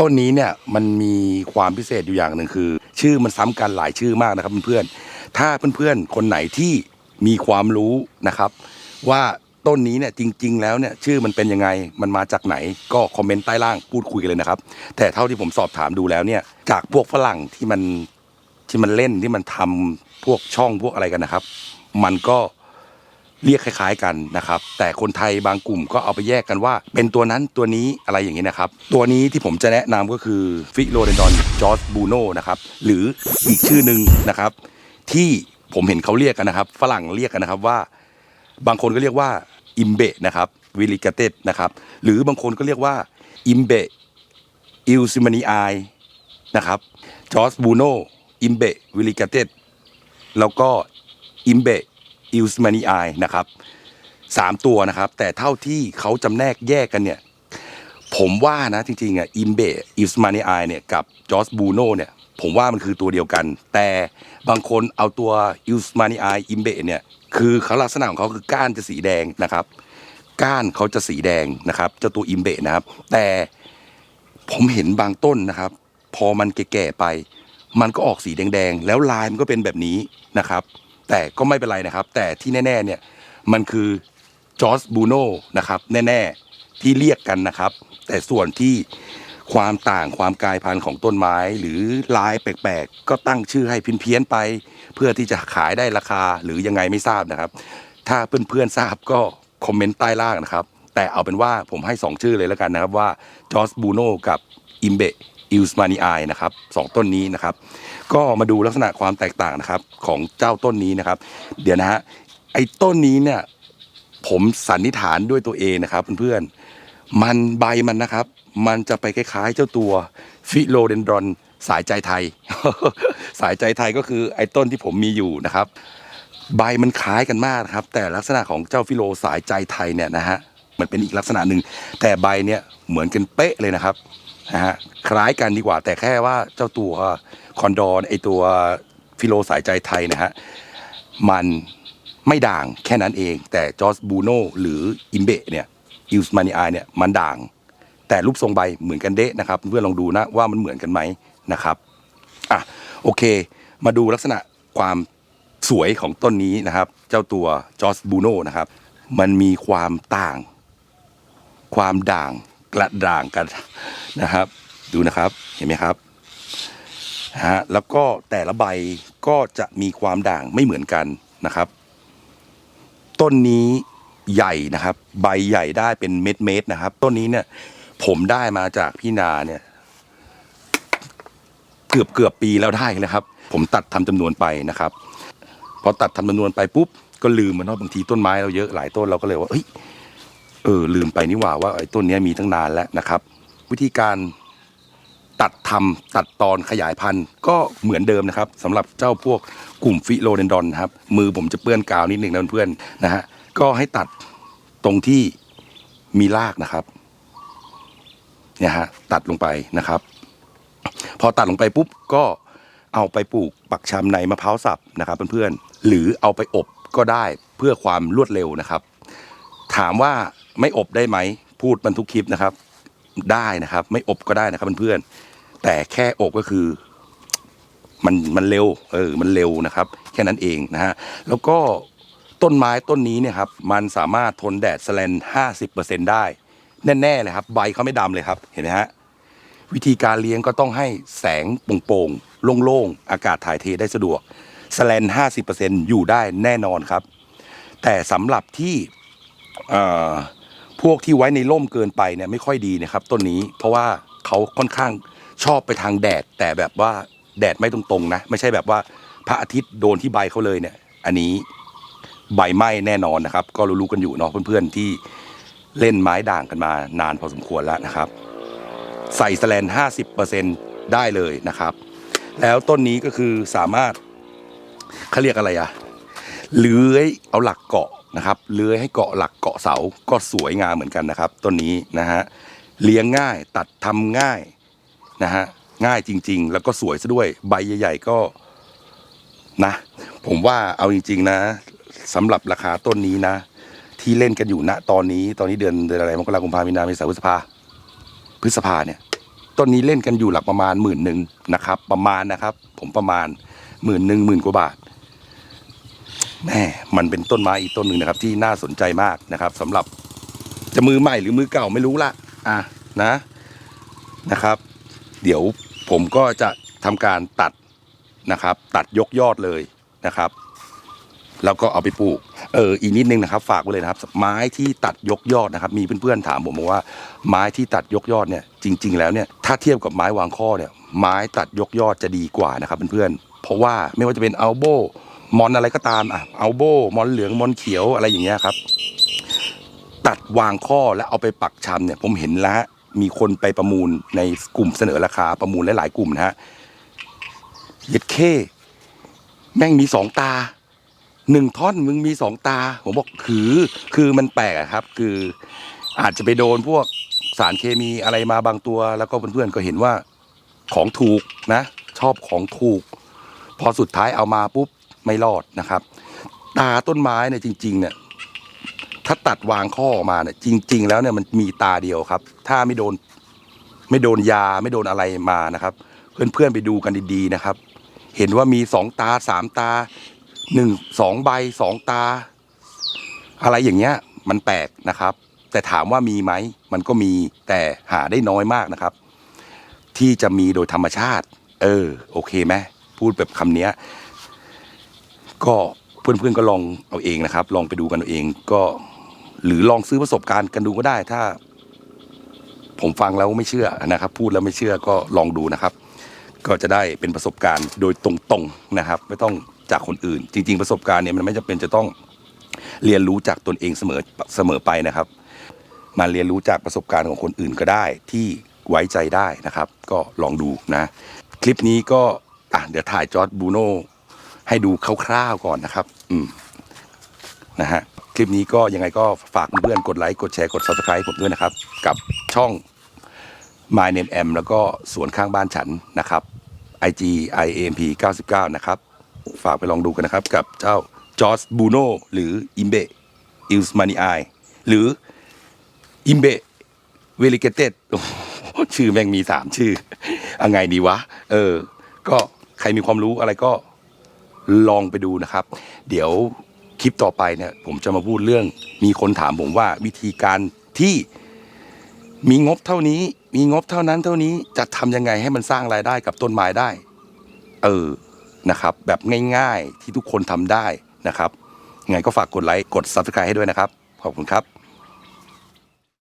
ต้นนี้เนี่ยมันมีความพิเศษอยู่อย่างหนึ่งคือ ชื่อมันซ้ำกันหลายชื่อมากนะครับเพื่อนๆถ้าเพื่อนๆคนไหนที่มีความรู้นะครับ ว่าต้นนี้เนี่ยจริง ๆ แล้วเนี่ยชื่อมันเป็นยังไงมันมาจากไหนก็คอมเมนต์ใต้ล่างพูดคุยกันเลยนะครับ แต่เท่าที่ผมสอบถามดูแล้วเนี่ยจากพวกฝรั่งที่มันที่มันเล่นที่มันทำพวกช่องพวกอะไรกันนะครับ มันก็ เรียกคล้าย ๆกันนะครับ แต่คนไทยบางกลุ่มก็เอาไปแยกกันว่า เป็นตัวนั้นตัวนี้อะไรอย่างนี้นะครับ ตัวนี้ที่ผมจะแนะนำก็คือฟิโลเดนดอนจอร์สบูโนนะครับหรืออีกชื่อหนึ่งนะครับ ที่ผมเห็นเขาเรียกกันนะครับ ฝรั่งเรียกกันนะครับว่า บางคนก็เรียกว่าอิมเบะนะครับวิลิกาเตสนะครับหรือบางคนก็เรียกว่าอิมเบะอิลซิมานีไอนะครับจอร์สบูโนอิมเบะวิลิกาเตสแล้วก็อิมเบะ อิลซิมานีไอนะครับสามตัวนะครับ แต่เท่าที่เขาจำแนกแยกกันเนี่ย ผมว่านะจริงๆอะอิมเบะอิลสมานีไอเนี่ยกับจอร์สบูโนเนี่ย ผมว่ามันคือตัวเดียวกัน แต่บางคนเอาตัวอิลสมานีไออิมเบะเนี่ยคือเขาลักษณะของเขาคือก้านจะสีแดงนะครับ ก้านเขาจะสีแดงนะครับเจ้าตัวอิมเบะนะครับ แต่ผมเห็นบางต้นนะครับ พอมันแก่ๆไป มันก็ออกสีแดงๆ แล้วลายมันก็เป็นแบบนี้นะครับ แต่ก็ไม่เป็นไรนะครับ แต่ที่แน่ๆเนี่ยมันคือจอร์สบูโน่นะครับแน่ๆที่เรียกกันนะครับ แต่ส่วนที่ความต่างความกลายพันธุ์ของต้นไม้หรือลายแปลกๆ ก็ตั้งชื่อให้เพี้ยนๆไป เพื่อที่จะขายได้ราคาหรือยังไงไม่ทราบนะครับ ถ้าเพื่อนๆทราบก็คอมเมนต์ใต้ล่างนะครับ แต่เอาเป็นว่าผมให้ 2 ชื่อเลยแล้วกันนะครับว่าจอร์สบูโน่กับอิมเบ อิลสมานีไอนะครับสองต้นนี้นะครับ ก็มาดูลักษณะความแตกต่างนะครับของเจ้าต้นนี้นะครับ เดี๋ยวนะฮะไอ้ต้นนี้เนี่ยผมสันนิษฐานด้วยตัวเองนะครับเพื่อนๆมันใบมันนะครับ มันจะไปคล้ายๆ เจ้าตัวฟิโลเดนดรอนสายใจไทย สายใจไทยก็คือไอ้ต้นที่ผมมีอยู่นะครับ ใบมันคล้ายกันมากครับ แต่ลักษณะของเจ้าฟิโลสายใจไทยเนี่ยนะฮะ มันเป็นอีกลักษณะหนึ่งแต่ใบเนี่ยเหมือนกันเป๊ะเลยนะครับนะฮะคล้ายกันดีกว่า แต่แค่ว่าเจ้าตัวคอนดอนไอตัวฟิโลสายใจไทยนะฮะมันไม่ด่างแค่นั้นเอง แต่จอร์สบูโนหรืออิมเบะเนี่ยอิลสมานีไอเนี่ยมันด่าง แต่รูปทรงใบเหมือนกันเดะนะครับเพื่อนลองดูนะว่ามันเหมือนกันไหมนะครับอะโอเค มาดูลักษณะความสวยของต้นนี้นะครับ เจ้าตัวจอร์สบูโนนะครับ มันมีความต่าง ความด่างกระด่างกันนะครับ ดูนะครับเห็นไหมครับฮะแล้วก็แต่ละใบก็จะมีความด่างไม่เหมือนกันนะครับ ต้นนี้ใหญ่นะครับ ใบใหญ่ได้เป็นเม็ดเม็ดนะครับ ต้นนี้เนี่ย ผมได้มาจากพี่นาเนี่ยเกือบเกือบปีแล้วได้นะครับ ผมตัดทำจำนวนไปนะครับพอตัดทำจำนวนไปปุ๊บก็ลืมมันว่าบางทีต้นไม้เราเยอะหลายต้นเราก็เลยว่าเอ้ย เออลืมไปนี่หว่าว่าไอ้ต้นนี้มีตั้งนานแล้วนะครับ วิธีการตัดทำตัดตอนขยายพันธุ์ก็เหมือนเดิมนะครับสำหรับเจ้าพวกกลุ่มฟิโลเดนดอนครับ มือผมจะเปื้อนกาวนิดหนึ่งนะเพื่อนๆนะฮะก็ให้ตัดตรงที่มีรากนะครับเนี่ยฮะตัดลงไปนะครับ พอตัดลงไปปุ๊บก็เอาไปปลูกปักชำในมะพร้าวสับนะครับเพื่อนๆหรือเอาไปอบก็ได้เพื่อความรวดเร็วนะครับ ถามว่า ไม่อบได้ไหม พูดมันทุกคลิปนะครับ ได้นะครับ ไม่อบก็ได้นะครับเพื่อนๆแต่แค่อบก็คือ มันมันเร็ว เออ มันเร็วนะครับ แค่นั้นเองนะฮะแล้วก็ต้นไม้ต้นนี้เนี่ยครับ มันสามารถทนแดดสแลนห้าสิบเปอร์เซ็นได้ แน่ๆเลยครับ ใบเขาไม่ดำเลยครับ เห็นไหมฮะวิธีการเลี้ยงก็ต้องให้แสงโปร่งๆโล่งๆ อากาศถ่ายเทได้สะดวกสแลนห้าสิบเปอร์เซ็นอยู่ได้แน่นอนครับ แต่สำหรับที่ออ พวกที่ไว้ในร่มเกินไปเนี่ยไม่ค่อยดีนะครับ ต้นนี้เพราะว่าเขาค่อนข้างชอบไปทางแดด แต่แบบว่าแดดไม่ตรงๆนะ ไม่ใช่แบบว่าพระอาทิตย์โดนที่ใบเขาเลยเนี่ย อันนี้ใบไหม้แน่นอนนะครับ ก็รู้ๆกันอยู่เนาะเพื่อนๆที่เล่นไม้ด่างกันมานานพอสมควรแล้วนะครับ ใส่สแลนห้าสิบเปอร์เซ็นได้เลยนะครับ แล้วต้นนี้ก็คือสามารถเขาเรียกอะไรอะเลื้อยเอาหลักเกาะ นะครับเลื้อยให้เกาะหลักเกาะเสาก็สวยงามเหมือนกันนะครับ ต้นนี้นะฮะเลี้ยงง่ายตัดทำง่ายนะฮะง่ายจริง ๆ แล้วก็สวยซะด้วยใบใหญ่ ๆ ก็นะผมว่าเอาจริง ๆ นะสำหรับราคาต้นนี้นะ ที่เล่นกันอยู่ณตอนนี้ตอนนี้เดือนเดือนอะไรมกราคมกุมภาพันธ์มีนาเมษาพฤษภาพฤษภาเนี่ยต้นนี้เล่นกันอยู่หลักประมาณหมื่นหนึ่งนะครับ ประมาณนะครับ ผมประมาณหมื่นหนึ่งหมื่นกว่าบาท แม่มันเป็นต้นไม้อีกต้นหนึ่งนะครับ ที่น่าสนใจมากนะครับสำหรับจะมือใหม่หรือมือเก่าไม่รู้ละอะนะนะครับ เดี๋ยวผมก็จะทำการตัดนะครับ ตัดยกยอดเลยนะครับ แล้วก็เอาไปปลูก เอออีกนิดนึงนะครับ ฝากไว้เลยนะครับ ไม้ที่ตัดยกยอดนะครับ มีเพื่อนๆถามผมบอกว่า ไม้ที่ตัดยกยอดเนี่ย จริง ๆ แล้วเนี่ยถ้าเทียบกับไม้วางข้อเนี่ย ไม้ตัดยกยอดจะดีกว่านะครับเพื่อนๆเพราะว่าไม่ว่าจะเป็นอัลโบ มอนอะไรก็ตามอะเอัลโบมอนเหลืองมอนเขียวอะไรอย่างเงี้ยครับ ตัดวางข้อแล้วเอาไปปักชำเนี่ยผมเห็นแล้วฮะมีคนไปประมูลในกลุ่มเสนอราคาประมูลหลาย ๆ กลุ่มนะฮะเย็ดเข้แม่งมีสองตาหนึ่งท่อนมึงมีสองตา ผมบอกคือคือมันแปลกครับ คืออาจจะไปโดนพวกสารเคมีอะไรมาบางตัว แล้วก็เพื่อนๆก็เห็นว่าของถูกนะ ชอบของถูก พอสุดท้ายเอามาปุ๊บ ไม่รอดนะครับ ตาต้นไม้เนี่ยจริง ๆ เนี่ย ถ้าตัดวางข้อออกมาเนี่ย จริง ๆ แล้วเนี่ยมันมีตาเดียวครับ ถ้าไม่โดน ไม่โดนยาไม่โดนอะไรมานะครับ เพื่อนๆไปดูกันดีๆนะครับ เห็นว่ามีสองตาสามตาหนึ่งสองใบสองตา อะไรอย่างเงี้ย มันแปลกนะครับ แต่ถามว่ามีไหมมันก็มีแต่หาได้น้อยมากนะครับ ที่จะมีโดยธรรมชาติ เออ โอเคไหมพูดแบบคำเนี้ย ก็เพื่อนๆก็ลองเอาเองนะครับ ลองไปดูกันเอาเองก็ หรือลองซื้อประสบการณ์กันดูก็ได้ ถ้า ผมฟังแล้วไม่เชื่อนะครับ พูดแล้วไม่เชื่อก็ลองดูนะครับ ก็จะได้เป็นประสบการณ์โดยตรงๆนะครับ ไม่ต้องจากคนอื่น จริง ๆ ประสบการณ์เนี่ยมันไม่จำเป็นจะต้องเรียนรู้จากตนเองเสมอเสมอไปนะครับ มาเรียนรู้จากประสบการณ์ของคนอื่นก็ได้ที่ไว้ใจได้นะครับ ก็ลองดูนะ คลิปนี้ก็อะเดี๋ยวถ่ายจอร์ดบูโน ให้ดูคร่าวๆก่อนนะครับ อืมนะฮะคลิปนี้ก็ยังไงก็ฝากเพื่อนกดไลค์กดแชร์กด subscribe ผมด้วยนะครับ กับช่อง My Name M แล้วก็สวนข้างบ้านฉันนะครับ IG IAMP 99 นะครับ ฝากไปลองดูกันนะครับ กับเจ้าจอร์ b บูโนหรืออิมเบอิลส์มานีไอหรืออิมเบเวลิเกเต็ดชื่อแม่งมีสามชื่ออาไงดีวะ เออ ก็ใครมีความรู้อะไรก็ ลองไปดูนะครับ เดี๋ยวคลิปต่อไปเนี่ยผมจะมาพูดเรื่อง มีคนถามผมว่าวิธีการที่มีงบเท่านี้ มีงบเท่านั้นเท่านี้จะทำยังไงให้มันสร้างรายได้กับต้นไม้ได้ เออนะครับ แบบง่ายๆที่ทุกคนทำได้นะครับยังไงก็ฝากกดไลค์กด subscribe ให้ด้วยนะครับ ขอบคุณครับ